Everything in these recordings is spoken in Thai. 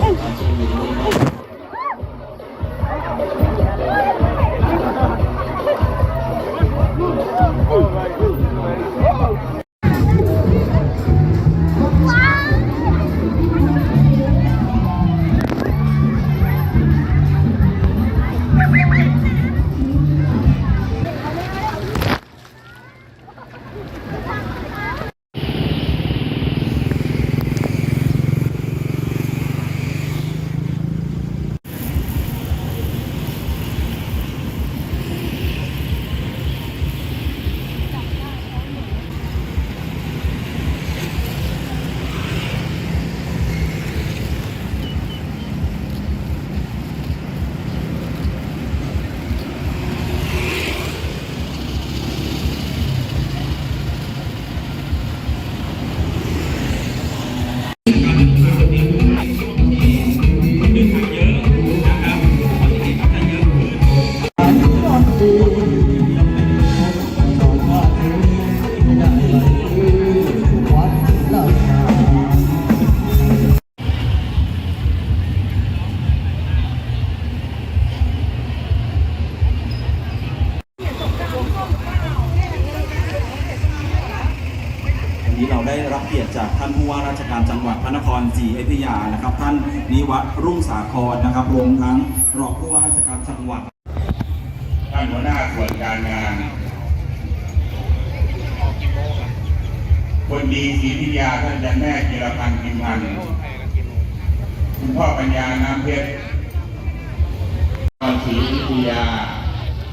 วัน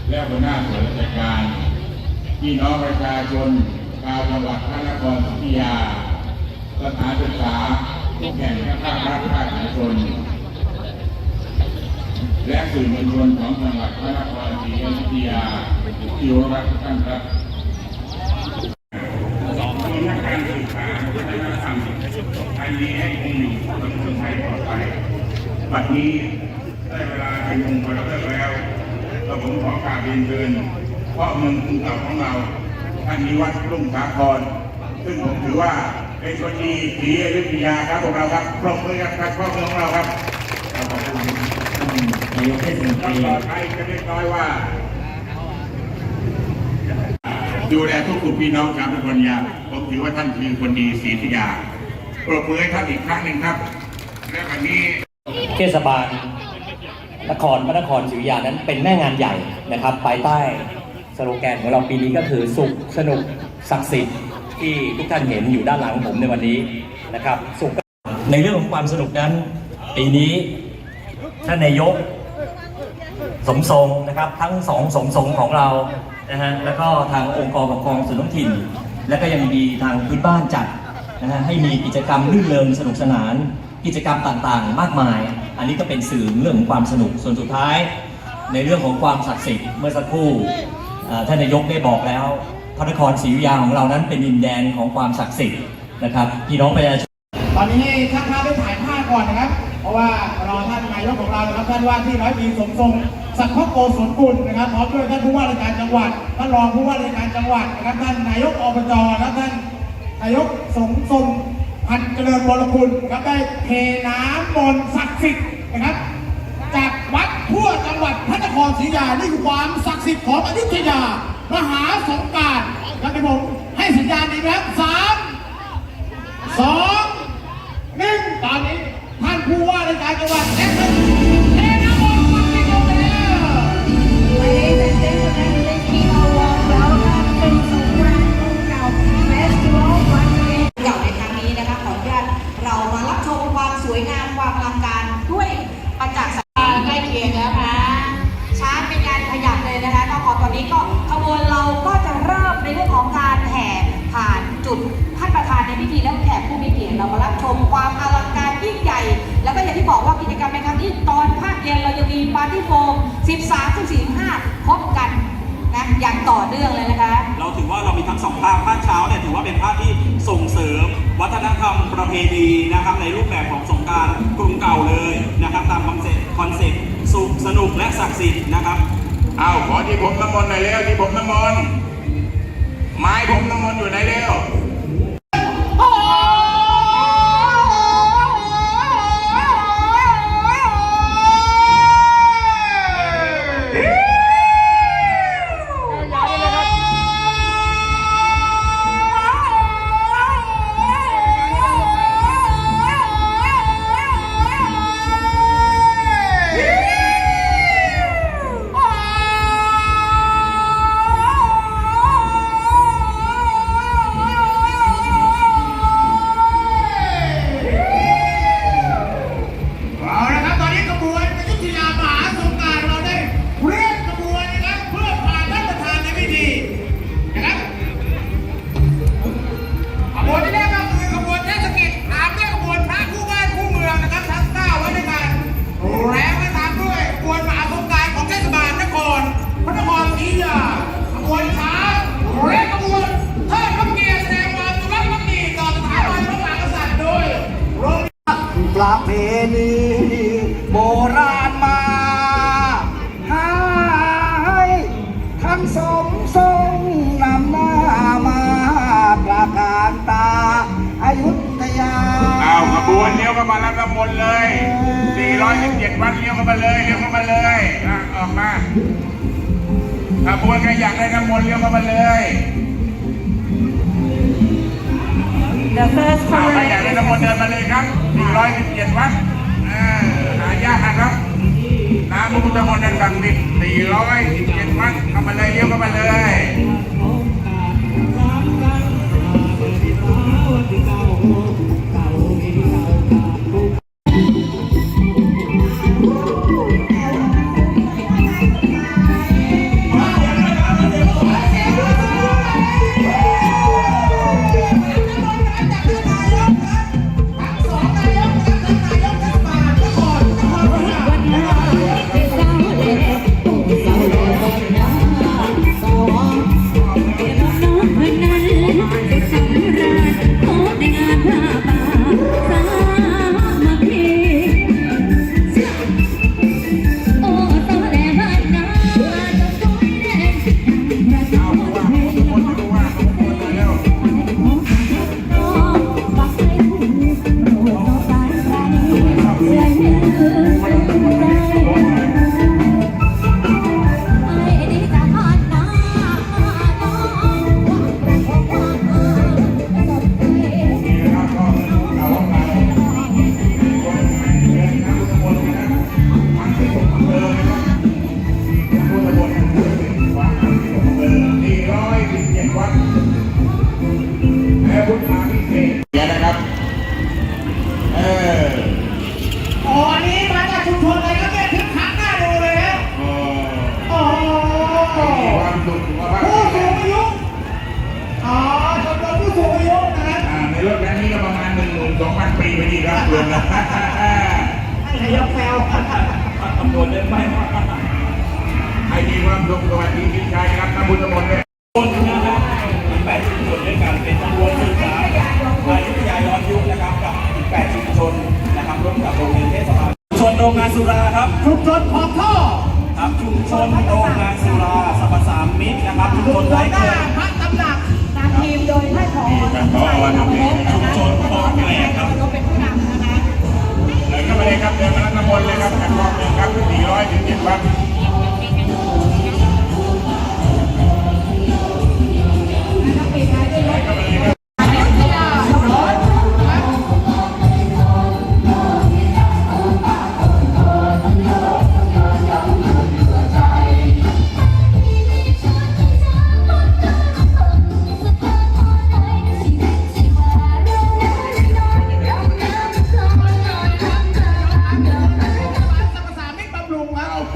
และหัวหน้าส่วนราชการพี่น้องประชาชนชาวจังหวัดพระนครศรีอยุธยา สถานศึกษาทุกแห่งและภาครัฐภาคเอกชนและสื่อมวลชนของจังหวัดพระนครศรีอยุธยาที่เคารพทุกท่านครับมีนักการศึกษาวัฒนธรรมไทยนี้ให้คงอยู่บนเมืองไทยต่อไปบัดนี้ได้เวลาเป็นองค์ประเลิกแล้ว กระผมขอกราบเรียนเชิญพ่อเมืองกรุงเก่าของเราท่านนิวัฒน์รุ่งสาครซึ่งผมถือว่าเป็นคนดีศรีอยุธยาครับพวกเราครับปรบมือกันครับพ่อเมืองของเราครับขอบคุณนายกเทศมนตต้องรีต่อไปจะเล็กน้อยว่า ดูแลทุกกลุ่มพี่น้องชาวพุทธคนยาผมถือว่าท่านคือคนดีศรีธยาปรบมือให้ท่านอีกครั้งหนึ่งครับ และวันนี้เทศบาล นครพระนครศรีอยุธยานั้นเป็นแม่งานใหญ่นะครับภายใต้สโลแกนของเราปีนี้ก็คือสุขสนุกศักดิ์สิทธิ์ที่ทุกท่านเห็นอยู่ด้านหลังผมในวันนี้นะครับสุขในเรื่องของความสนุกนั้น ปีนี้ท่านนายกสมทรงนะครับทั้งสองสมทรงของเรานะฮะแล้วก็ทางองค์กรปกครองส่วนท้องถิ่น และก็ยังมีทางพื้นบ้านจัดนะฮะให้มีกิจกรรมลื่นเริงสนุกสนาน กิจกรรมต่างๆ มากมาย อันนี้ก็เป็นสื่อเรื่องของความสนุกส่วนสุดท้าย ในเรื่องของความศักดิ์สิทธิ์เมื่อสักครู่ท่านนายกได้บอกแล้ว พระนครศรีอยุธยาของเรานั้นเป็นดินแดนของความศักดิ์สิทธิ์นะครับพี่น้องประชาชนตอนนี้ให้ช่างภาพได้ถ่ายภาพก่อนนะครับ เพราะว่ารอท่านนายกของเรานะครับท่านว่าที่ร้อยตรีสมทรงสักขโกศลกุลนะครับพร้อมด้วยท่านผู้ว่าราชการจังหวัดท่านรองผู้ว่าราชการจังหวัดนะครับท่านนายกอบจและท่านนายกสมทรง นเจริญบรคุณนะครับได้เทน้ำมนต์ศักดิ์สิทธิ์นะครับ จากวัดทั่วจังหวัดพระนครศรีอยุธยานี่คือความศักดิ์สิทธิ์ของอยุธยามหาสงการครับที่ผมให้สัญญาณดีนะครับสามสองหนึ่งตอนนี้ท่านผู้ว่าราชการจังหวัดและท่น มารับชมความอลังการยิ่งใหญ่ แล้วก็อย่างที่บอกว่ากิจกรรมในครั้งนี้ตอนภาคเย็นเราจะมีปาร์ตี้โฟม13 14 15พบกันนะอย่างต่อเนื่องเลยนะคะ เราถือว่าเรามีทั้งสองภาคภาคเช้าเนี่ยถือว่าเป็นภาคที่ส่งเสริม วัฒนธรรมประเพณีนะครับในรูปแบบของสงกรารกรุงเก่าเลยนะครับ ตามคอนเซ็ปต์คอนเซ็ปต์สุขสนุกและศักดิ์สิทธิ์นะครับเอาขอที่ผมน้ำมนต์หน่อยเร็วที่ผมน้ำมนต์ไม้ผมน้ำมนต์อยู่ไหนเร็ว ดวัดหายากะครับน้ำมุกตะมนต์ดังดิบสี่ร้อยสิบเจ็ดวัดเข้ามาเลยเลี้ยวเข้ามาเลย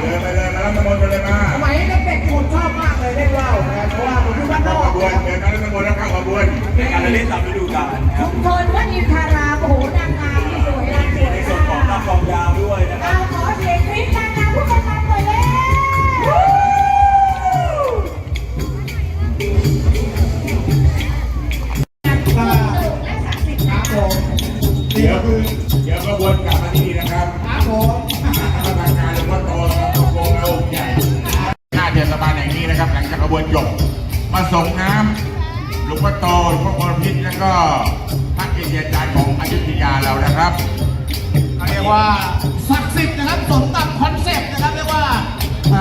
เดิไปเลยมาแล้วมาำมนต์ไปเลยมาสมัยนี้เด็กๆผณชอบมากเลยเล่นว่าวเพราะว่าผมอยู่บ้านนอกบวนเดินมาแล้น้ำมนแล้วเข้าขบวนเป็นการเล่นตามฤดูกาลคุณมชนวัดอินทาราโอ้โหนางงาม ส่งน้ำหลวงพ่อโตหลวงพ่อพรพิษแล้วก็พระเกจิอาจารย์ของอยุธยาเรานะครับเรียกว่าศักดิ์สิทธิ์นะครับสมตามคอนเซ็ปต์นะครับเรียกว่า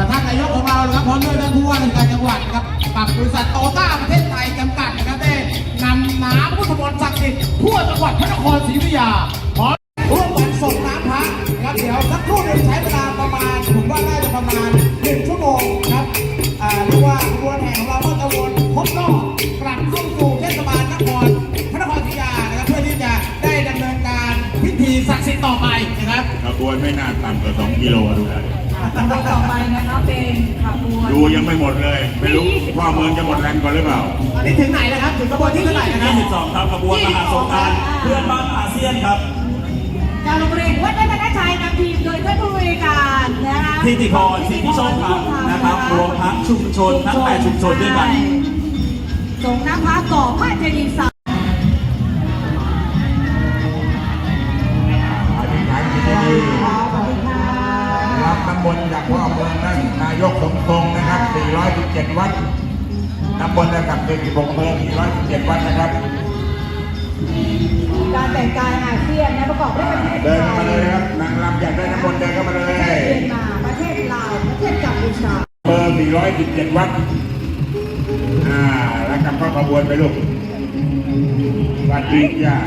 ท่านนายกของเรานะครับพร้อมด้วยท่านผู้ว่าราชการจังหวัดนะครับกับบริษัทโตต้าประเทศไทยจำกัดนะครับได้นำน้ำพุทธมนต์ศักดิ์สิทธิ์ทั่วจังหวัดพระนครศรีอยุธยาพร้อมร่วมกันส่งน้ำพระนะครับเดี๋ยวสักครู่หนึ่งใช้เวลาประมาณผมว่าน่าจะประมาณหนึ่งชั่วโมงครับ เรียกว่าขบวนแห่ของเราก็จะวนครบรอบกลับเข้าสู่เทศบาลนครพระนครศรีอยุธยานะครับเพื่อที่จะได้ดำเนินการพิธีศักดิ์สิทธิ์ต่อไปนะครับขบวนไม่น่าต่ำกว่า2กิโลดูนะลำดับต่อไปนะคะเป็นขบวนดูยังไม่หมดเลยไม่รู้ว่าเมืองจะหมดแรงก่อนหรือเปล่าอันนี้ถึงไหนแล้วครับถึงกระบวนที่เท่าไหร่นะครับ22ครับขบวนมหาสงกรารเพื่อนบ้านอาเซียนครับ จากโรงเรียนวัดรัตนชัยนำทีมโดยท่านผู้บริการนะคะทิติพรสิทธิโชคธรรมนะครับรวมทั้งชุมชนทั้งแปดชุมชนด้วยกันส่งน้ำพระก่อพระเจดีย์สามอธิษฐานจิตดีรับน้ำมนต์จากพ่อเมืองนั่นนายกสมทรงนะครับ 417 วัดน้ำมนต์นะครับ16เมือง417 วัดนะครับ การแต่งกายอาเซียนนะประกอบด้วยประเทศเดินไทเข้ามายเลยนะครับนางรำอยากได้น้ำมนต์เดินเข้ามาเลยประเทศเมียนมาประเทศลาวประเทศกัมพูชาเบอร์ 417 วัด อ่า แล้วกลับเข้าขบวนไปลูกวัดจริงจ้า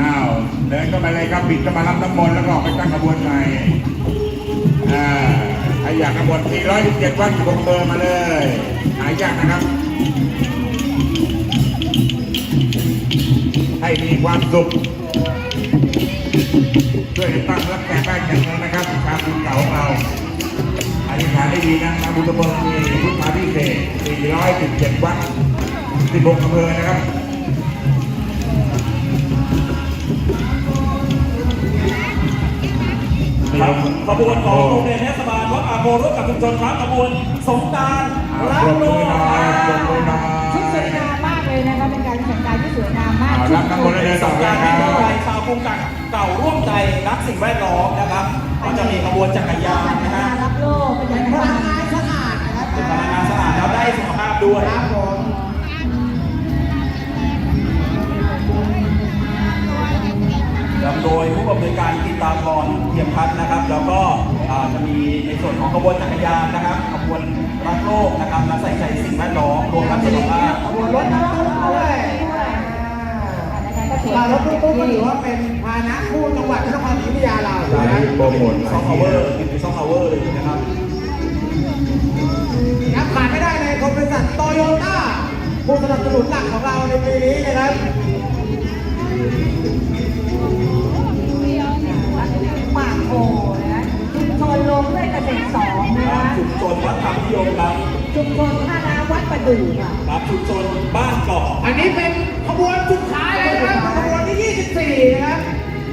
อ้าว เดินเข้ามาเลยครับปิดเข้ามารับน้ำมนต์แล้วก็ออกไปตั้งขบวนใหม่ อ่าใครอยากขบวน 417 วัดอยู่บนเบอร์มาเลย หายากนะครับ ให้มีความสุขช่วยกันตั้งรักแก่บ้านแก่เมืองนะครับชาวบุญเก่าของเราอธิษฐานได้ดีนะนาบุญตะบนมีพุทธาพิเศษ417วัด16อำเภอนะครับครับขบวนของโรงเรียนเทศบาลวัดอาโพร่วมกับชุมชนครับขบวนสงกรารรักปรบโลมือกหน่อยปรบมือหน่อยชุดสวยงามมากเลยนะคะเป็นการแต่งกายที่สวยงาม มากเอารับน้ำมนเลยสต่องไปการครัที่บร่วมใจชาวกรุงเก่าร่วมใจรักสิ่งแวดล้อมนะครับ ก็จะมีขบวนจักรยานนะฮะรับโลกเป็นเป็นพลังงานสะอาดนะครับเป็นพลังงานสะอาดแล้วได้สุขภาพด้วยครับผมนำโดยผู้อำนวยการกิตาพรเทียมพัฒน์นะครับ แล้วก็จะมีในส่วนของขบวนจักรยานนะครับขบวนรักโลกนะครับและใส่ใจสิ่งแวดล้อมรวมทั้งสุขภาพขบวนรถน้ำด้วย มารถตุ๊กตุ๊กก็ถือว่าเป็นพาหนะคู่จังหวัดพระนครศรีอยุธยาเรานะโปรโมทซอฟต์พาวเวอร์เป็นซอฟต์พาวเวอร์เลยนะครับครับขาดไม่ได้เลยของบริษัทโตโยต้าผู้สนับสนุนหลักของเราในปีนี้นะครับปากโพนะคะชุมชนลงด้วยเกษตรสองนะคะชุมชนวัดธรรมนิยมครับชุมชนท่าน้ำวัดประดู่ค่ะครับชุมชนบ้านเกาะอันนี้เป็นขบวนสุดท้าย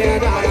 Yeah.